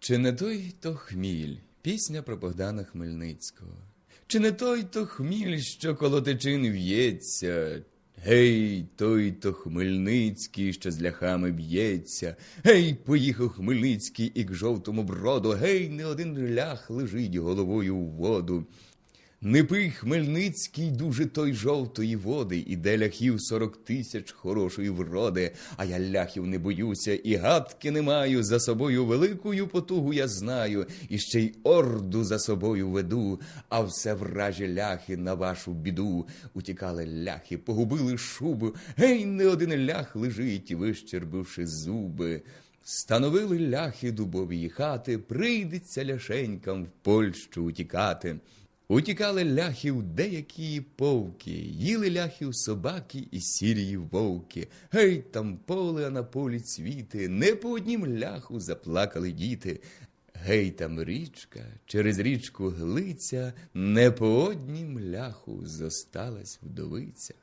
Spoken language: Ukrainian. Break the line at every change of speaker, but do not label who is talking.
Чи не той то хміль? Пісня про Богдана Хмельницького. Чи не той то хміль, що коло течин в'ється? Гей, той то Хмельницький, що з ляхами б'ється. Гей, поїхав Хмельницький і к жовтому броду. Гей, не один лях лежить головою в воду. Не пий Хмельницький дуже той жовтої води, іде ляхів сорок тисяч хорошої вроди, а я ляхів не боюся, і гадки не маю. За собою великою потугу я знаю, і ще й орду за собою веду, а все вражі ляхи на вашу біду. Утікали ляхи, погубили шубу. Гей, не один лях лежить, вищербивши зуби. Становили ляхи дубові хати, прийдеться ляшенькам в Польщу утікати. Утікали ляхів деякі повки, їли ляхів собаки і сірії вовки. Гей, там поле, а на полі цвіти, не по однім ляху заплакали діти. Гей, там річка, через річку глиця, не по однім ляху зосталась вдовиця.